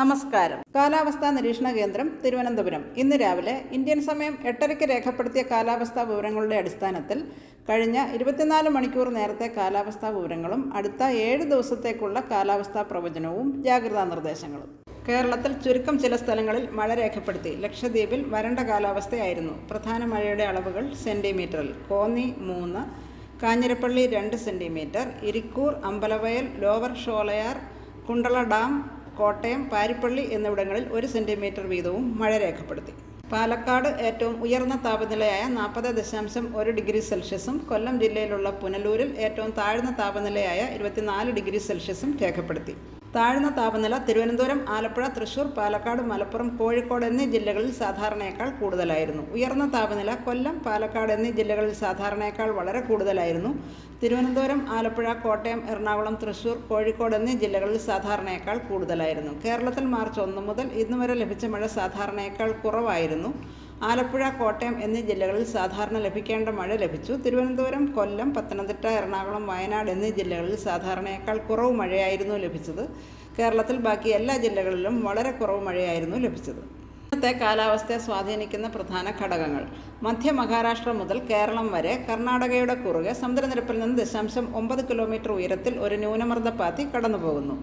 നമസ്കാരം. കാലാവസ്ഥാ നിരീക്ഷണ കേന്ദ്രം തിരുവനന്തപുരം. ഇന്ന് രാവിലെ ഇന്ത്യൻ സമയം എട്ടരയ്ക്ക് രേഖപ്പെടുത്തിയ കാലാവസ്ഥാ വിവരങ്ങളുടെ അടിസ്ഥാനത്തിൽ കഴിഞ്ഞ ഇരുപത്തിനാല് മണിക്കൂർ നേരത്തെ കാലാവസ്ഥാ വിവരങ്ങളും അടുത്ത ഏഴ് ദിവസത്തേക്കുള്ള കാലാവസ്ഥാ പ്രവചനവും ജാഗ്രതാ നിർദ്ദേശങ്ങളും. കേരളത്തിൽ ചുരുക്കം ചില സ്ഥലങ്ങളിൽ മഴ രേഖപ്പെടുത്തി. ലക്ഷദ്വീപിൽ വരണ്ട കാലാവസ്ഥയായിരുന്നു. പ്രധാന മഴയുടെ അളവുകൾ സെന്റിമീറ്ററിൽ കോന്നി മൂന്ന് കാഞ്ഞിരപ്പള്ളി രണ്ട് centimetre Irikkur Ambalavayal lower Sholayar Kundala dam Kottayam Parippally എന്നിവിടങ്ങളിൽ ഒരു സെന്റിമീറ്റർ വീതവും മഴ രേഖപ്പെടുത്തി. പാലക്കാട് ഏറ്റവും ഉയർന്ന താപനിലയായ നാൽപ്പത് ദശാംശം ഒരു ഡിഗ്രി സെൽഷ്യസും കൊല്ലം ജില്ലയിലുള്ള പുനലൂരിൽ ഏറ്റവും താഴ്ന്ന താപനിലയായ ഇരുപത്തിനാല് ഡിഗ്രി സെൽഷ്യസും രേഖപ്പെടുത്തി. താഴ്ന്ന താപനില തിരുവനന്തപുരം ആലപ്പുഴ തൃശൂർ പാലക്കാട് മലപ്പുറം കോഴിക്കോട് എന്നീ ജില്ലകളിൽ സാധാരണയേക്കാൾ കൂടുതലായിരുന്നു. ഉയർന്ന താപനില കൊല്ലം പാലക്കാട് എന്നീ ജില്ലകളിൽ സാധാരണയേക്കാൾ വളരെ കൂടുതലായിരുന്നു. തിരുവനന്തപുരം ആലപ്പുഴ കോട്ടയം എറണാകുളം തൃശൂർ കോഴിക്കോട് എന്നീ ജില്ലകളിൽ സാധാരണയേക്കാൾ കൂടുതലായിരുന്നു. കേരളത്തിൽ മാർച്ച് ഒന്ന് മുതൽ ഇന്ന് വരെ ലഭിച്ച മഴ സാധാരണയേക്കാൾ കുറവായിരുന്നു. ആലപ്പുഴ കോട്ടയം എന്നീ ജില്ലകളിൽ സാധാരണ ലഭിക്കേണ്ട മഴ ലഭിച്ചു. തിരുവനന്തപുരം കൊല്ലം പത്തനംതിട്ട എറണാകുളം വയനാട് എന്നീ ജില്ലകളിൽ സാധാരണയേക്കാൾ കുറവ് മഴയായിരുന്നു ലഭിച്ചത്. കേരളത്തിൽ ബാക്കി എല്ലാ ജില്ലകളിലും വളരെ കുറവ് മഴയായിരുന്നു ലഭിച്ചത്. ഇന്നത്തെ കാലാവസ്ഥയെ സ്വാധീനിക്കുന്ന പ്രധാന ഘടകങ്ങൾ. മധ്യ മഹാരാഷ്ട്ര മുതൽ കേരളം വരെ കർണാടകയുടെ കുറുകെ സമുദ്രനിരപ്പിൽ നിന്ന് ദശാംശം ഒമ്പത് കിലോമീറ്റർ ഉയരത്തിൽ ഒരു ന്യൂനമർദ്ദപ്പാത്തി കടന്നുപോകുന്നു.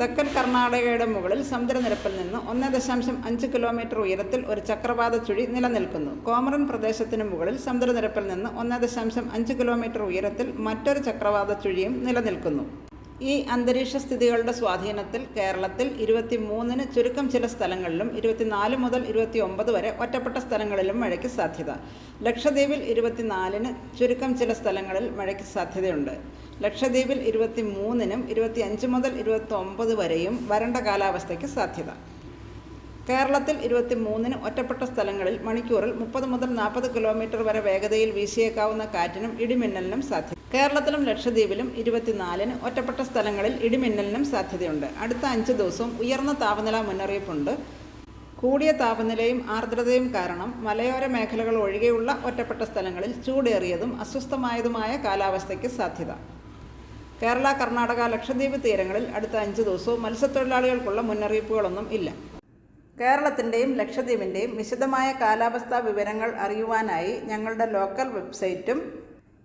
തെക്കൻ കർണാടകയുടെ മുകളിൽ സമുദ്രനിരപ്പിൽ നിന്ന് ഒന്ന് ദശാംശം അഞ്ച് കിലോമീറ്റർ ഉയരത്തിൽ ഒരു ചക്രവാത ചുഴി നിലനിൽക്കുന്നു. കോമറൻ പ്രദേശത്തിന് മുകളിൽ സമുദ്രനിരപ്പിൽ നിന്ന് ഒന്ന് ദശാംശം അഞ്ച് കിലോമീറ്റർ ഉയരത്തിൽ മറ്റൊരു ചക്രവാത ചുഴിയും നിലനിൽക്കുന്നു. ഈ അന്തരീക്ഷ സ്ഥിതികളുടെ സ്വാധീനത്തിൽ കേരളത്തിൽ ഇരുപത്തി മൂന്നിന് ചുരുക്കം ചില സ്ഥലങ്ങളിലും ഇരുപത്തിനാല് മുതൽ ഇരുപത്തി ഒമ്പത് വരെ ഒറ്റപ്പെട്ട സ്ഥലങ്ങളിലും മഴയ്ക്ക് സാധ്യത. ലക്ഷദ്വീപിൽ ഇരുപത്തിനാലിന് ചുരുക്കം ചില സ്ഥലങ്ങളിൽ മഴയ്ക്ക് സാധ്യതയുണ്ട്. ലക്ഷദ്വീപിൽ ഇരുപത്തി മൂന്നിനും ഇരുപത്തി അഞ്ച് മുതൽ ഇരുപത്തി ഒമ്പത് വരെയും വരണ്ട കാലാവസ്ഥയ്ക്ക് സാധ്യത. കേരളത്തിൽ ഇരുപത്തി മൂന്നിന് ഒറ്റപ്പെട്ട സ്ഥലങ്ങളിൽ മണിക്കൂറിൽ മുപ്പത് മുതൽ നാൽപ്പത് കിലോമീറ്റർ വരെ വേഗതയിൽ വീശിയേക്കാവുന്ന കാറ്റിനും ഇടിമിന്നലിനും സാധ്യത. കേരളത്തിലും ലക്ഷദ്വീപിലും ഇരുപത്തിനാലിന് ഒറ്റപ്പെട്ട സ്ഥലങ്ങളിൽ ഇടിമിന്നലിനും സാധ്യതയുണ്ട്. അടുത്ത അഞ്ച് ദിവസവും ഉയർന്ന താപനില മുന്നറിയിപ്പുണ്ട്. കൂടിയ താപനിലയും ആർദ്രതയും കാരണം മലയോര മേഖലകൾ ഒഴികെയുള്ള ഒറ്റപ്പെട്ട സ്ഥലങ്ങളിൽ ചൂടേറിയതും അസ്വസ്ഥമായതുമായ കാലാവസ്ഥയ്ക്ക് സാധ്യത. കേരള കർണാടക ലക്ഷദ്വീപ് തീരങ്ങളിൽ അടുത്ത അഞ്ച് ദിവസവും മത്സ്യത്തൊഴിലാളികൾക്കുള്ള മുന്നറിയിപ്പുകളൊന്നും ഇല്ല. കേരളത്തിന്റെയും ലക്ഷദ്വീപിന്റെയും വിശദമായ കാലാവസ്ഥാ വിവരങ്ങൾ അറിയുവാനായി ഞങ്ങളുടെ ലോക്കൽ വെബ്സൈറ്റും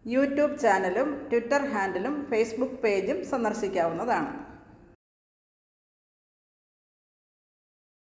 യൂട്യൂബ് ചാനലും ട്വിറ്റർ ഹാൻഡിലും ഫേസ്ബുക്ക് പേജും സന്ദർശിക്കാവുന്നതാണ്.